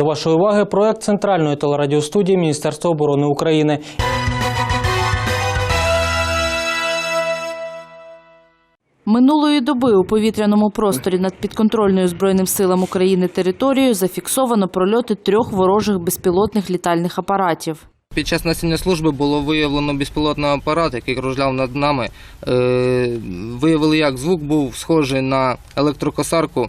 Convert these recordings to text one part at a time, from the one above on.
До вашої уваги проект центральної телерадіостудії Міністерства оборони України. Минулої доби у повітряному просторі над підконтрольною Збройним силам України територією зафіксовано прольоти трьох ворожих безпілотних літальних апаратів. Під час несення служби було виявлено безпілотний апарат, який кружляв над нами. Е, виявили, як звук був схожий на електрокосарку.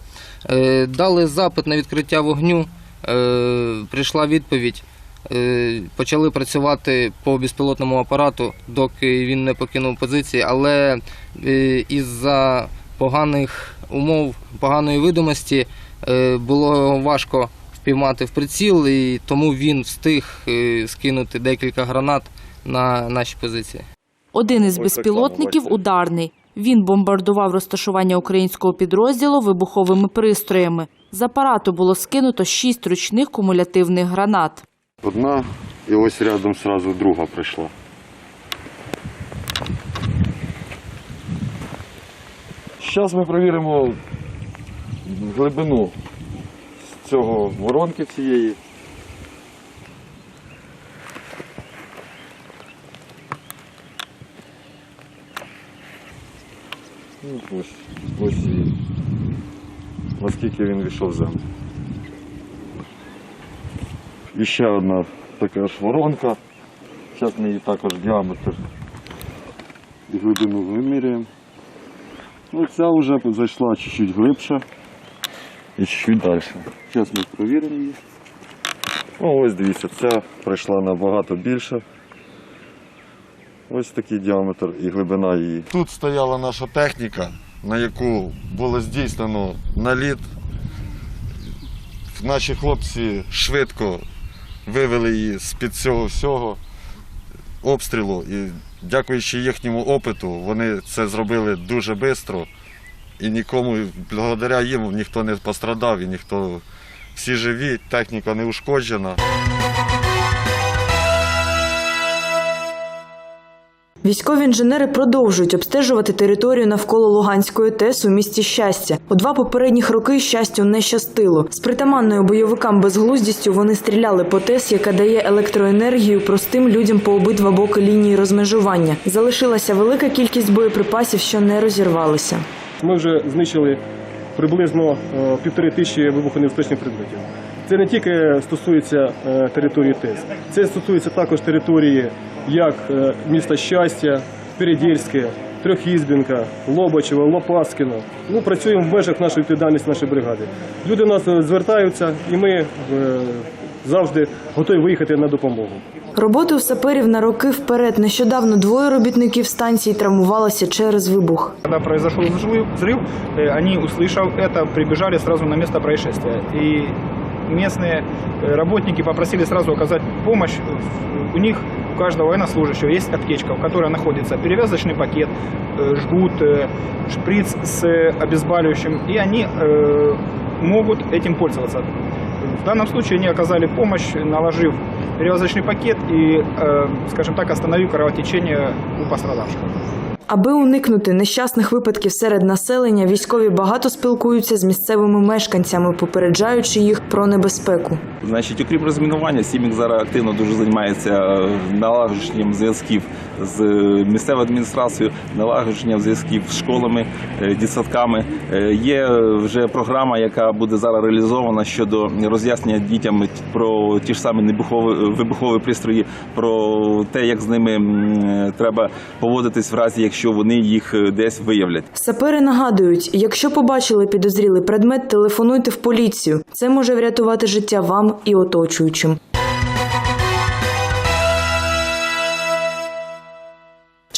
Е, дали запит на відкриття вогню. Е, прийшла відповідь. Е, почали працювати по безпілотному апарату, доки він не покинув позиції, але е, із-за поганих умов, поганої видимості було важко впіймати в приціл, і тому він встиг скинути декілька гранат на наші позиції. Один із безпілотників ударний. Він бомбардував розташування українського підрозділу вибуховими пристроями. З апарату було скинуто шість ручних кумулятивних гранат. Одна і ось рядом сразу друга прийшла. Зараз ми перевіримо глибину цього воронки цієї. Ну, ось, ось і наскільки він війшов в землю. І ще одна така ж воронка. Зараз ми її також діаметр і глибину виміряємо. Ну, ця вже зайшла чуть-чуть глибше і чуть-чуть далі. Зараз ми перевіримо її. Ну, ось дивіться, ця пройшла набагато більше. Ось такий діаметр і глибина її. Тут стояла наша техніка, на яку було здійснено наліт. Наші хлопці швидко вивели її з-під цього всього обстрілу. І дякуючи їхньому опиту, вони це зробили дуже швидко. І нікому, благодаря їм, ніхто не пострадав, і ніхто всі живі, техніка не ушкоджена. Військові інженери продовжують обстежувати територію навколо Луганської ТЕС у місті щастя. У два попередніх роки щастю не щастило. З притаманною бойовикам безглуздістю вони стріляли по ТЕС, яка дає електроенергію простим людям по обидва боки лінії розмежування. Залишилася велика кількість боєприпасів, що не розірвалися. Ми вже знищили приблизно е, півтори тисячі вибухонебезпечних предметів. Це не тільки стосується е, території ТЕС, це стосується також території як е, міста Щастя, Передільське, Трьохізбінка, Лобачево, Лопаскіно. Ну, працюємо в межах нашої відповідальності нашої бригади. Люди до нас е, звертаються, і ми е, завжди готові виїхати на допомогу. Роботи у саперів на роки вперед. Нещодавно двоє робітників станції травмувалися через вибух. Когда произошел взрыв, взрыв, э, они, услышав это, прибежали сразу на место происшествия. И Местные э, работники попросили сразу оказать помощь. У них, у каждого военнослужащего есть аптечка, в которой находится перевязочный пакет, э, жгут, э, шприц с обезболивающим, и они могут этим пользоваться. В данном случае они оказали помощь, наложив перевязочный пакет и, скажем так, остановив кровотечение у пострадавших. Аби уникнути нещасних випадків серед населення, військові багато спілкуються з місцевими мешканцями, попереджаючи їх про небезпеку. Значить, окрім розмінування, Сімік зараз активно дуже займається е, налагодженням зв'язків з е, місцевою адміністрацією, налагодженням зв'язків з школами, е, дитсадками. Е, Є вже програма, яка буде зараз реалізована щодо роз'яснення дітям про ті ж самі вибухові пристрої, про те, як з ними треба поводитись в разі, якщо вони їх е, десь виявлять. Сапери нагадують, якщо побачили підозрілий предмет, телефонуйте в поліцію. Це може врятувати життя вам і оточуючим.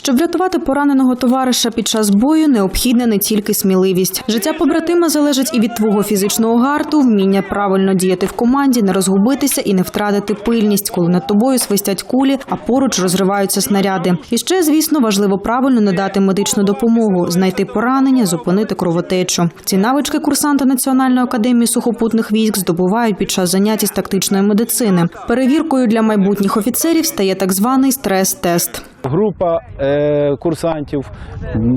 Щоб врятувати пораненого товариша під час бою, необхідна не тільки сміливість. Життя побратима залежить і від твого фізичного гарту, вміння правильно діяти в команді, не розгубитися і не втратити пильність, коли над тобою свистять кулі, а поруч розриваються снаряди. І ще, звісно, важливо правильно надати медичну допомогу, знайти поранення, зупинити кровотечу. Ці навички курсанти Національної академії сухопутних військ здобувають під час занять із тактичної медицини. Перевіркою для майбутніх офіцерів стає так званий стрес-тест. Група е, курсантів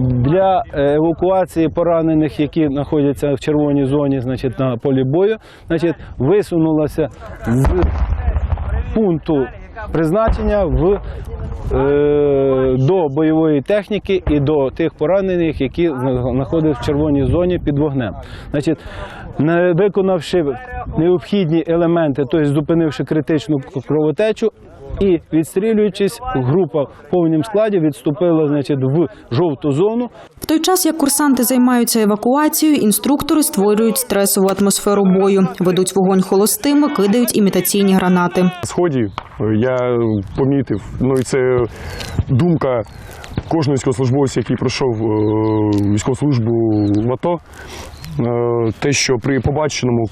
для евакуації поранених, які знаходяться в червоній зоні, значить, на полі бою, значить, висунулася з пункту призначення в, е, до бойової техніки і до тих поранених, які знаходяться в червоній зоні під вогнем. Значить, виконавши необхідні елементи, тобто зупинивши критичну кровотечу. І відстрілюючись, група в повному складі відступила значить, в жовту зону. В той час, як курсанти займаються евакуацією, інструктори створюють стресову атмосферу бою, ведуть вогонь холостими, кидають імітаційні гранати. сході е, я помітив, ну і це думка кожного військовослужбовця, який пройшов е, військову службу в АТО, те, що при побаченому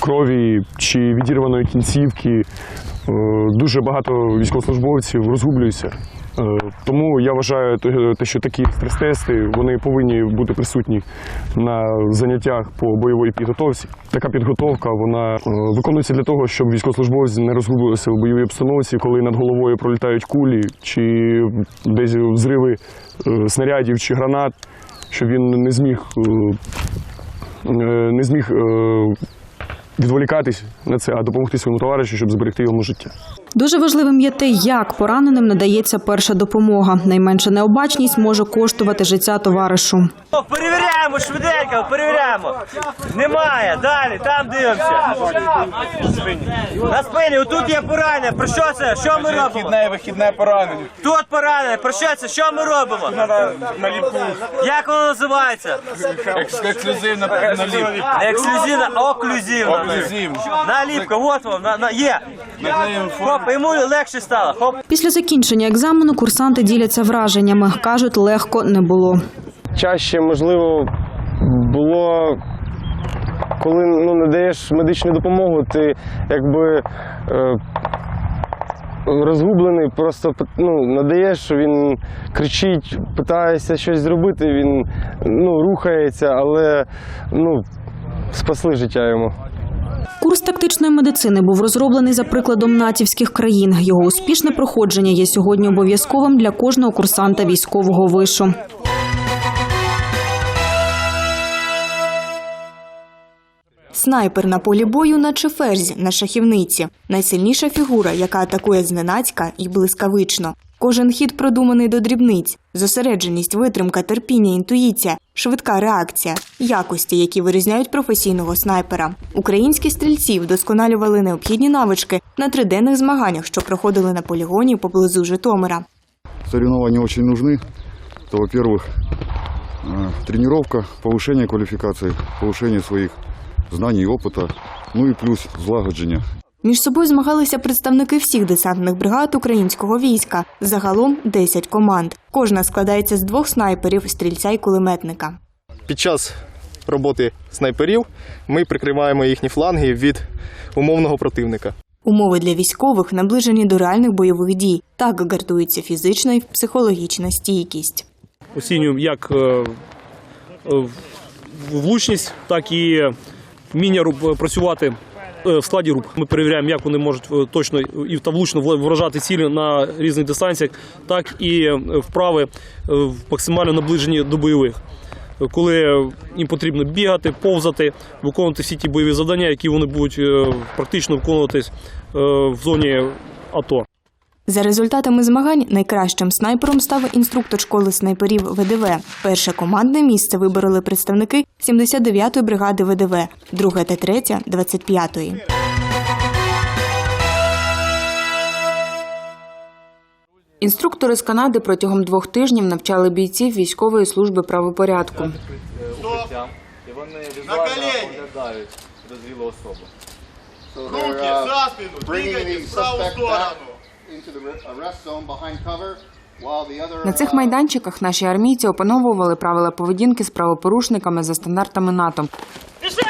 крові чи відірваної кінцівки е, дуже багато військовослужбовців розгублюються. Е, Тому я вважаю, те- що такі стрес-тести вони повинні бути присутні на заняттях по бойовій підготовці. Така підготовка вона е, виконується для того, щоб військовослужбовці не розгубилися в бойовій обстановці, коли над головою пролітають кулі чи десь взриви е, снарядів чи гранат, щоб він не зміг е, е, не зміг е, відволікатись на це, а допомогти своєму товаришу, щоб зберегти йому життя. Дуже важливим є те, як пораненим надається перша допомога. Найменша необачність може коштувати життя товаришу. Перевіряємо швиденько, перевіряємо. Немає, далі, там дивимося. На спині, отут є поранення. Про що це? Що ми робимо? Вихідне, вихідне поранення. Тут поранення. Про що це? Що ми робимо? Як воно називається? Ексклюзивна наліпка. Ексклюзивна, оклюзивна. Оклюзивна. Наліпка, от на, на, є. Хоп, йому легше стало. Хоп. Після закінчення екзамену курсанти діляться враженнями. кажуть, легко не було. чаще, можливо, було, коли ну, надаєш медичну допомогу, ти якби е, розгублений, просто ну, надаєш, він кричить, питається щось зробити, він ну, рухається, але ну, спасли життя йому. Курс тактичної медицини був розроблений за прикладом натівських країн. Його успішне проходження є сьогодні обов'язковим для кожного курсанта військового вишу. Снайпер на полі бою, наче ферзь на шахівниці. Найсильніша фігура, яка атакує зненацька і блискавично. Кожен хід продуманий до дрібниць, зосередженість, витримка, терпіння, інтуїція, швидка реакція, якості, які вирізняють професійного снайпера. Українські стрільці вдосконалювали необхідні навички на триденних змаганнях, що проходили на полігоні поблизу Житомира. Соревнования очень нужны. То, во-первых, э, тренировка, повышение квалификации, повышение своих знаний и опыта, ну и плюс злагодження. між собою змагалися представники всіх десантних бригад українського війська. Загалом 10 команд. Кожна складається з двох снайперів, стрільця і кулеметника. Під час роботи снайперів ми прикриваємо їхні фланги від умовного противника. Умови для військових наближені до реальних бойових дій. Так гартується фізична і психологічна стійкість. Оцінюємо як е, влучність, так і вміння руб- працювати в складі груп. Ми перевіряємо, як вони можуть е, точно і та влучно вражати цілі на різних дистанціях, так і е, вправи е, в максимально наближені до бойових. Е, Коли їм потрібно бігати, повзати, виконувати всі ті бойові завдання, які вони будуть е, практично виконуватись е, в зоні АТО. За результатами змагань найкращим снайпером став інструктор школи снайперів ВДВ. Перше командне місце вибороли представники 79-ї бригади ВДВ, друге та третє – 25-ї. Інструктори з Канади протягом двох тижнів навчали бійців військової служби правопорядку. І вони візуально оглядають дозвілу особу. Руки за спину, двигайте в праву сторону. На цих майданчиках наші армійці опановували правила поведінки з правопорушниками за стандартами НАТО. Пішли!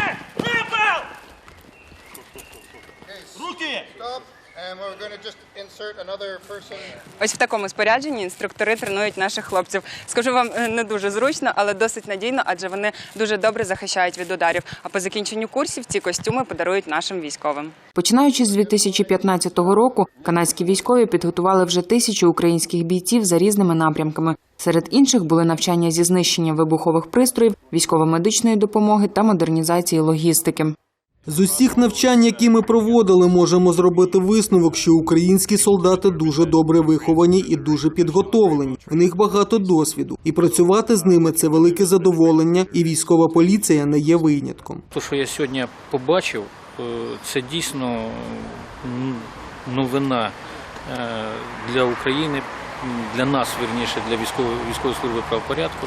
Ось в такому спорядженні інструктори тренують наших хлопців. Скажу вам е, не дуже зручно, але досить надійно, адже вони дуже добре захищають від ударів. А по закінченню курсів ці костюми подарують нашим військовим. Починаючи з 2015 року, канадські військові підготували вже тисячу українських бійців за різними напрямками. Серед інших були навчання зі знищення вибухових пристроїв, військово-медичної допомоги та модернізації логістики. З усіх навчань, які ми проводили, можемо зробити висновок, що українські солдати дуже добре виховані і дуже підготовлені. В них багато досвіду, і працювати з ними це велике задоволення, і військова поліція не є винятком. Те, що я сьогодні побачив, е, це дійсно новина е, для України, для нас, вірніше, для військової, військової служби правопорядку,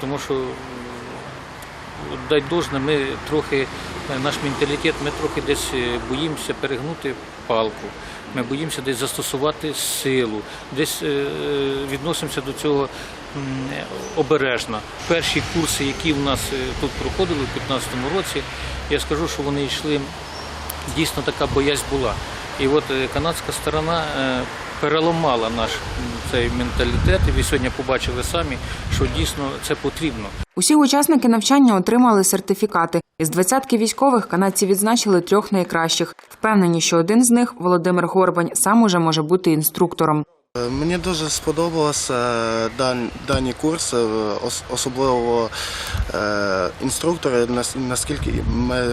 тому що дай должне, ми трохи, е, наш менталітет, ми трохи десь е, боїмося перегнути палку. Ми боїмося десь застосувати силу, десь е, відносимося до цього обережно. Перші курси, які в нас тут проходили у 2015 році, я скажу, що вони йшли дійсно така боязнь була. І от канадська сторона переламала наш цей менталітет, і ви сьогодні побачили самі, що дійсно це потрібно. Усі учасники навчання отримали сертифікати. Із двадцятки військових канадці відзначили трьох найкращих. Впевнені, що один з них, Володимир Горбань, сам уже може бути інструктором. Мені дуже сподобалося е, дан- дані курси, е, особливо е, інструктори, наскільки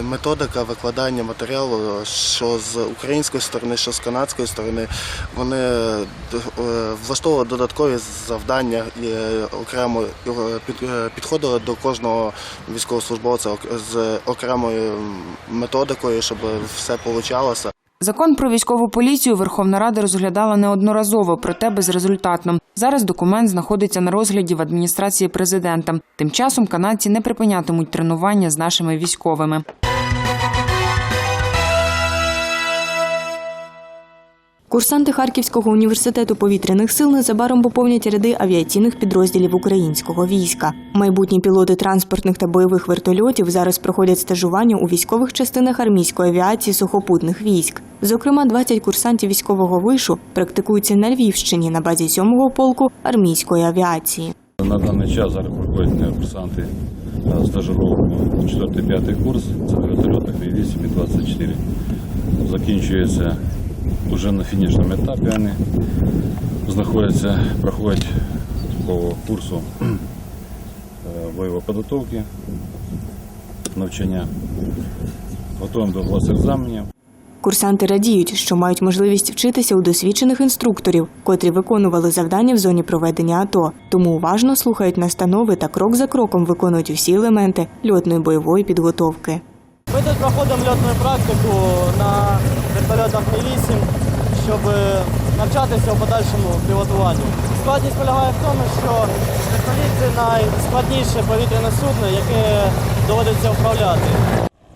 методика викладання матеріалу, що з української сторони, що з канадської сторони, вони е, е, влаштовували додаткові завдання і е, окремо е, е, підходили до кожного військовослужбовця з окремою методикою, щоб все получалося. Закон про військову поліцію Верховна Рада розглядала неодноразово, проте безрезультатно. Зараз документ знаходиться на розгляді в адміністрації президента. Тим часом канадці не припинятимуть тренування з нашими військовими. Курсанти Харківського університету повітряних сил незабаром поповнять ряди авіаційних підрозділів українського війська. Майбутні пілоти транспортних та бойових вертольотів зараз проходять стажування у військових частинах армійської авіації сухопутних військ. Зокрема, 20 курсантів військового вишу практикуються на Львівщині на базі 7-го полку армійської авіації. На даний час зараз проходять курсанти е, стажировку 4-5 курс, це на вертольотах Ві-8 і 24. Закінчується вже на фінішному етапі. Вони знаходяться, проходять по курсу е, бойової підготовки, навчання. Готуємо до власних екзаменів. Курсанти радіють, що мають можливість вчитися у досвідчених інструкторів, котрі виконували завдання в зоні проведення АТО, тому уважно слухають настанови та крок за кроком виконують усі елементи льотної бойової підготовки. Ми тут проходимо льотну практику на вертольотах Мі-8, щоб навчатися у подальшому пілотуванню. Складність полягає в тому, що вертоліт – це найскладніше повітряне судно, яке доводиться управляти.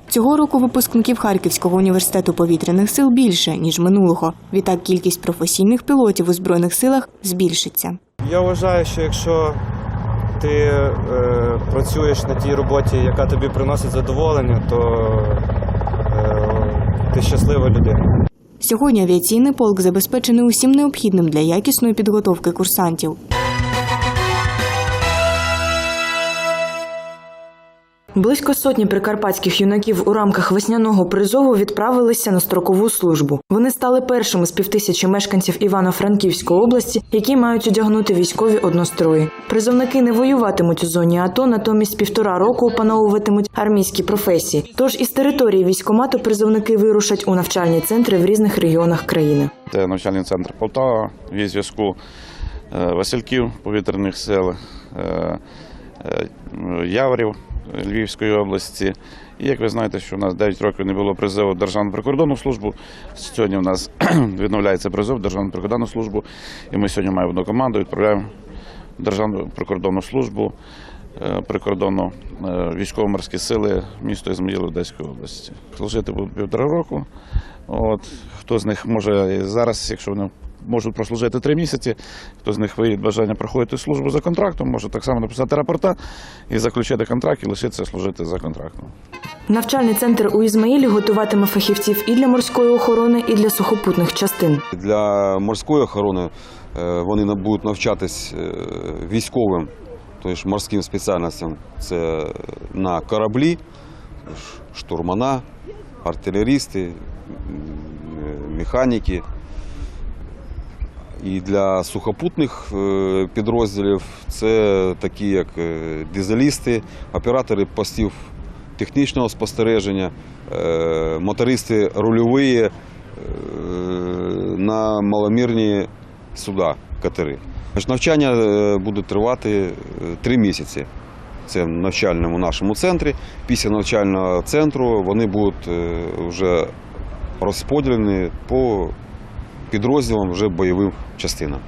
Цього року випускників Харківського університету повітряних сил більше ніж минулого. Відтак кількість професійних пілотів у збройних силах збільшиться. Я вважаю, що якщо ти е, працюєш на тій роботі, яка тобі приносить задоволення, то е, ти щаслива людина. Сьогодні авіаційний полк забезпечений усім необхідним для якісної підготовки курсантів. Близько сотні прикарпатських юнаків у рамках весняного призову відправилися на строкову службу. Вони стали першими з півтисячі мешканців Івано-Франківської області, які мають одягнути військові однострої. Призовники не воюватимуть у зоні АТО, натомість півтора року опановуватимуть армійські професії. Тож із території військкомату призовники вирушать у навчальні центри в різних регіонах країни. Це навчальний центр Полтава, від зв'язку е, Васильків повітряних сил, е, е, Яворів Львівської області. І як ви знаєте, що у нас 9 років не було призову Державну прикордонну службу. Сьогодні у нас відновляється призов Державну прикордонну службу. І ми сьогодні маємо одну команду, відправляємо Державну прикордонну службу, е, прикордонну е, військово-морські сили місто Ізмаїл Одеської області. Служити будуть півтора року. От, хто з них може зараз, якщо вони можуть прослужити три місяці. Хто з них виїде бажання проходити службу за контрактом, може так само написати рапорта і заключити контракт і лишитися служити за контрактом. Навчальний центр у Ізмаїлі готуватиме фахівців і для морської охорони, і для сухопутних частин. Для морської охорони е, вони будуть навчатись е, військовим, тобто морським спеціальностям. Це на кораблі, штурмана, артилерісти, механіки. І для сухопутних е, підрозділів це такі, як е, дизелісти, оператори постів технічного спостереження, е, мотористи рульові на маломірні суда, катери. Навчання буде тривати три місяці. Це в навчальному нашому центрі. Після навчального центру вони будуть вже розподілені по підрозділам вже бойовим частинам.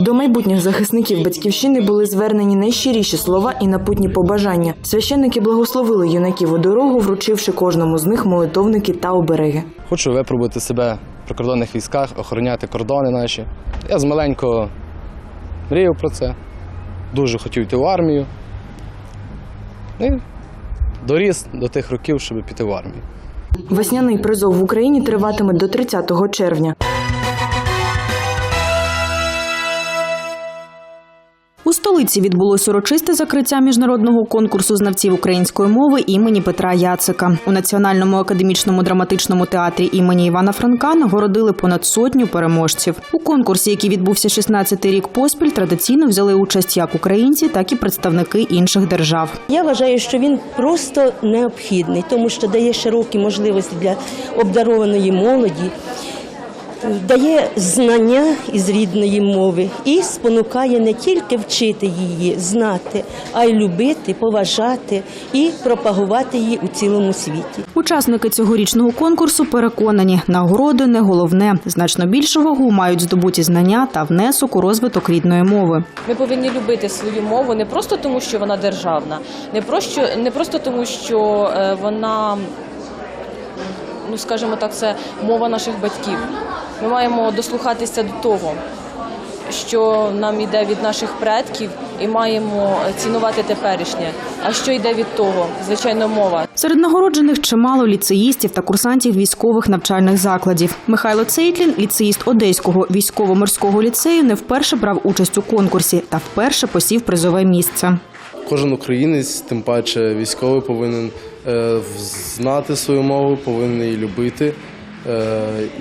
До майбутніх захисників батьківщини були звернені найщиріші слова і напутні побажання. Священники благословили юнаків у дорогу, вручивши кожному з них молитовники та обереги. Хочу випробувати себе в прикордонних військах, охороняти кордони наші. Я з маленького мріяв про це. Дуже хотів йти в армію. І доріс до тих років, щоб піти в армію. Весняний призов в Україні триватиме до 30 червня. Столиці відбулось урочисте закриття міжнародного конкурсу знавців української мови імені Петра Яцика. У Національному академічному драматичному театрі імені Івана Франка нагородили понад сотню переможців. У конкурсі, який відбувся 16-й рік поспіль, традиційно взяли участь як українці, так і представники інших держав. Я вважаю, що він просто необхідний, тому що дає широкі можливості для обдарованої молоді, дає знання із рідної мови і спонукає не тільки вчити її, знати, а й любити, поважати і пропагувати її у цілому світі. Учасники цьогорічного конкурсу переконані, нагороди не головне. Значно більшу вагу мають здобуті знання та внесок у розвиток рідної мови. Ми повинні любити свою мову не просто тому, що вона державна, не просто, не просто тому, що е, вона, ну скажімо так, це мова наших батьків. Ми маємо дослухатися до того, що нам йде від наших предків, і маємо цінувати теперішнє. А що йде від того? Звичайно, мова. Серед нагороджених чимало ліцеїстів та курсантів військових навчальних закладів. Михайло Цейтлін, ліцеїст Одеського військово-морського ліцею, не вперше брав участь у конкурсі та вперше посів призове місце. Кожен українець, тим паче військовий, повинен знати свою мову, повинен її любити. е,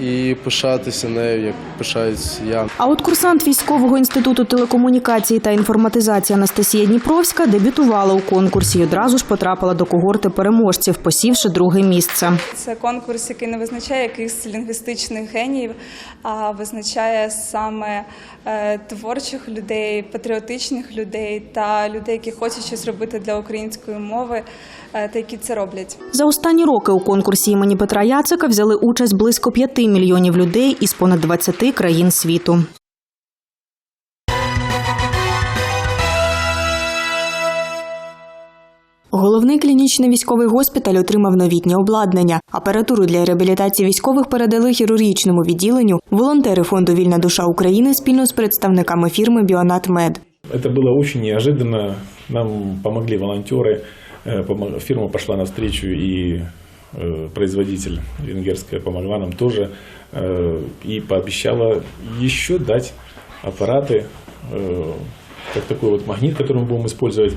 і пишатися нею, як пишаюсь я. А от курсант військового інституту телекомунікації та інформатизації Анастасія Дніпровська дебютувала у конкурсі і одразу ж потрапила до когорти переможців, посівши друге місце. Це конкурс, який не визначає якихось лінгвістичних геніїв, а визначає саме е, творчих людей, патріотичних людей та людей, які хочуть щось робити для української мови, е, та які це роблять. За останні роки у конкурсі імені Петра Яцика взяли участь близько 5 мільйонів людей із понад 20 країн світу. Головний клінічний військовий госпіталь отримав новітнє обладнання. Апаратуру для реабілітації військових передали хірургічному відділенню волонтери фонду Вільна душа України спільно з представниками фірми Біонат Мед. Это было очень неожиданно. Нам помогли волонтеры. Э, помо- Фирма пошла навстречу и э, производитель венгерская помогла нам тоже э, и пообещала еще дать аппараты, э, как такой вот магнит, который мы будем использовать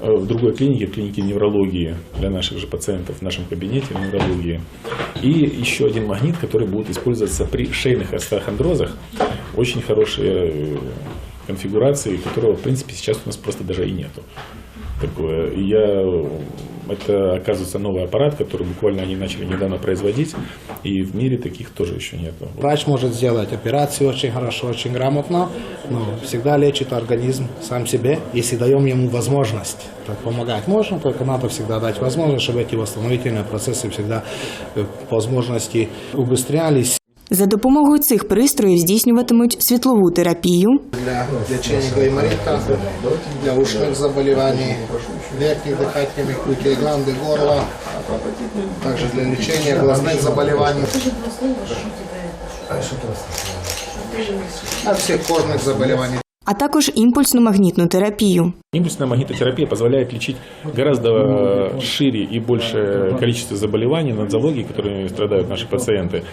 э, в другой клинике, в клинике неврологии для наших же пациентов в нашем кабинете неврологии. И еще один магнит, который будет использоваться при шейных остеохондрозах. Очень хорошие э, конфигурации, которого, в принципе, сейчас у нас просто даже и нету. Такое. Я, это, оказывается, новый аппарат, который буквально они начали недавно производить, и в мире таких тоже еще нету. Врач может сделать операцию очень хорошо, очень грамотно, но всегда лечит организм сам себе, если даем ему возможность. Так помогать можно, только надо всегда дать возможность, чтобы эти восстановительные процессы всегда э, по возможности убыстрялись. За допомогою цих пристроїв здійснюватимуть світлову терапію, Для лечения гайморита, для ушных заболеваний, верхних дыхательных путей, гланды, горла, также для лечения глазных заболеваний. От всех кожных заболеваний. а також імпульсну магнітну терапію. Импульсная магнитотерапия позволяет лечить гораздо э, шире и большее количество заболеваний, нозологий, которыми страдают наши пациенты,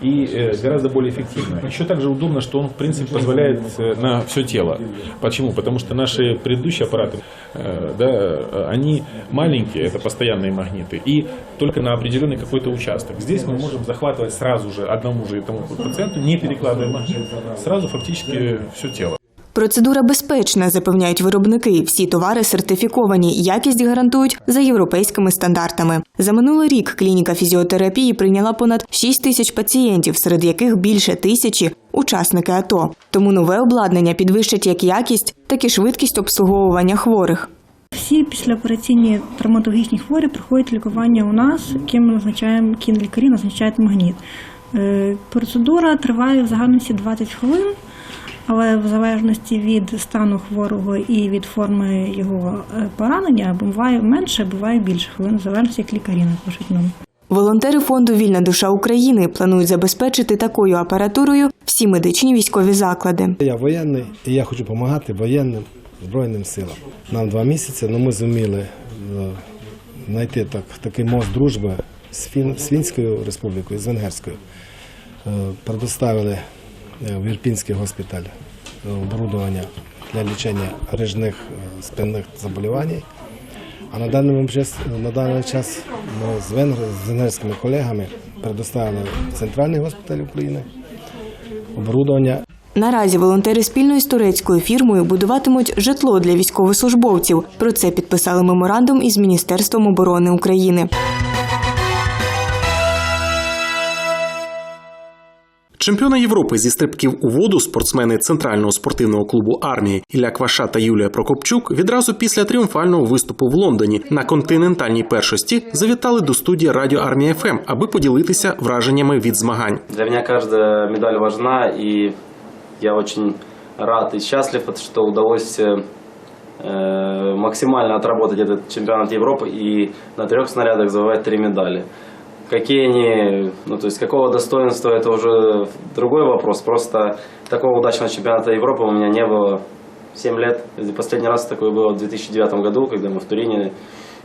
и э, гораздо более эффективно. Еще также удобно, что он, в принципе, позволяет э, на все тело. Почему? Потому что наши предыдущие аппараты, э, да, э, они маленькие, это постоянные магниты, и только на определенный какой-то участок. Здесь мы можем захватывать сразу же одному же этому пациенту, не перекладывая магнит, сразу фактически все тело. Процедура безпечна, запевняють виробники. Всі товари сертифіковані, якість гарантують за європейськими стандартами. За минулий рік клініка фізіотерапії прийняла понад 6 тисяч пацієнтів, серед яких більше тисячі учасники АТО. Тому нове обладнання підвищить як якість, так і швидкість обслуговування хворих. Всі післяопераційні травматологічні хворі проходять лікування у нас, яким ми назначаємо кінлікарі, назначають магніт. Е, Процедура триває в загальності 20 хвилин, але в залежності від стану хворого і від форми його е, поранення буває менше, буває більше хвилин, в залежності як лікарі напишуть нам. Волонтери фонду Вільна душа України планують забезпечити такою апаратурою всі медичні військові заклади. Я воєнний і я хочу допомагати воєнним Збройним силам. Нам два місяці, але ми зуміли е, знайти так, такий мост дружби з, Фінською республікою, з Венгерською. Е, Предоставили в Ірпінський госпіталь е, оборудовання для лічення рижних е, спинних заболівань. А на даний час, на даний час ми з венгерськими колегами предоставили Центральний госпіталь України оборудовання Наразі волонтери спільно із турецькою фірмою будуватимуть житло для військовослужбовців. Про це підписали меморандум із Міністерством оборони України. Чемпіони Європи зі стрибків у воду спортсмени центрального спортивного клубу армії Ілля Кваша та Юлія Прокопчук відразу після тріумфального виступу в Лондоні на континентальній першості завітали до студії Радіо Армія ФМ, аби поділитися враженнями від змагань. Для меня каждая медаль важна, и я очень рад и счастлив, что удалось э, э, максимально отработать этот чемпионат Европы и на трех снарядах завоевать три медали. Какие они, ну то есть какого достоинства, это уже другой вопрос. Просто такого удачного чемпионата Европы у меня не было 7 лет. Последний раз такое было в 2009 году, когда мы в Турине,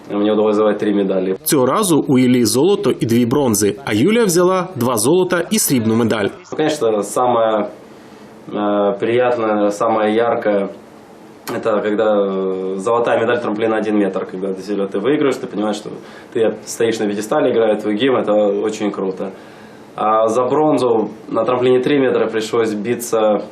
мне удалось завоевать три медали. Цього разу у Іллі золото і дві бронзи, а Юлія взяла два золота і срібну медаль. Ну, Конечно, самое э, приятное, самое яркое, это когда э, золотая медаль трамплина 1 метр, когда ты, себя- ты выигрываешь, ты понимаешь, что ты стоишь на пьедестале, играет твой гимн, это очень круто. А за бронзу на трамплине 3 метра пришлось биться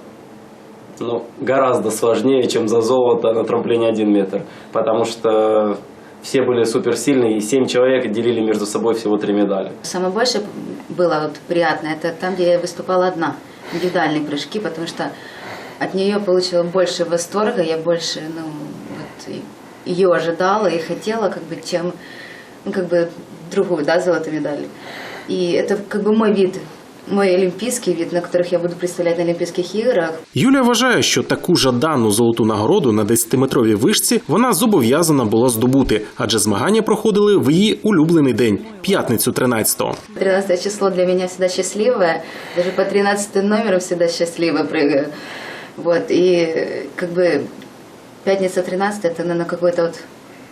ну, гораздо сложнее, чем за золото на трамплине 1 метр, потому что все были суперсильные, и 7 человек делили между собой всего 3 медали. Самое больше было вот приятно, это там, где я выступала одна, индивидуальные прыжки, потому что от нее получила больше восторга, я больше, ну, вот, и- ее ожидала и хотела, как бы, чем, ну, как бы, другую, да, золотую медаль. И это, как бы, мой вид, мой олимпийский вид, на которых я буду представлять на Олимпийских играх. Юлія вважає, що таку жадану золоту нагороду на 10-метровій вишці вона зобов'язана була здобути, адже змагання проходили в її улюблений день п'ятницю 13-го. 13 число для меня всегда счастливое. Даже по 13 номеру всегда счастливо прыгаю. Вот, и как бы пятница 13 это, наверное, какой-то вот...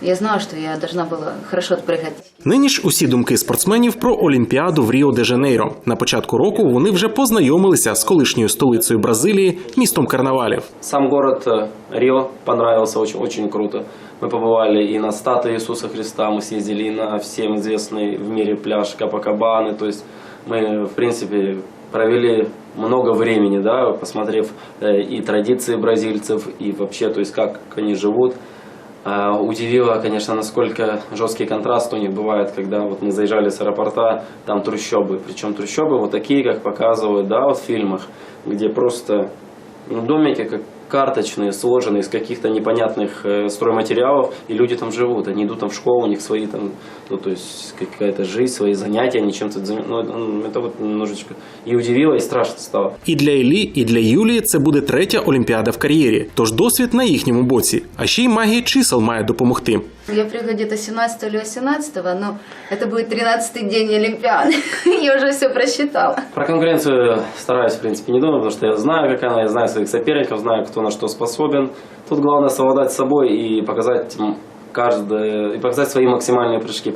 Я знала, что я должна была хорошо отпрыгать. Нині ж усі думки спортсменів про Олімпіаду в Ріо де Жанейро. На початку року вони вже познайомилися з колишньою столицею Бразилії, містом карнавалів. Сам город э, Рио понравился очень, очень круто. Мы побывали и на статуе Иисуса Христа, мы съездили и на всем известный в мире пляж Капакабаны. То есть мы, в принципе, провели много времени, да, посмотрев э, и традиции бразильцев, и вообще, то есть как они живут. А, Удивило, конечно, насколько жесткий контраст у них бывает, когда вот мы заезжали с аэропорта, там трущобы. Причем трущобы вот такие, как показывают, да, вот в фильмах, где просто ну, домики, как карточные, сложенные из каких-то непонятных э, стройматериалов, и люди там живут, они идут там в школу, у них свои там, ну, то есть какая-то жизнь, свои занятия, они чем-то занимаются. Ну, это, это вот немножечко и удивило, и страшно стало. І для Іллі, і для Юлії це буде третя олімпіада в кар'єрі. Тож досвід на їхньому боці. А ще й магія чисел має допомогти. Я приехала где-то 17 или 18, но это будет 13-й день Олимпиады. Я уже все просчитала. Про конкуренцию стараюсь, в принципе, не думать, потому что я знаю, какая она, я знаю своих соперников, знаю, кто на что способен. Тут главное совладать с собой и показать каждое, и показать свои максимальные прыжки.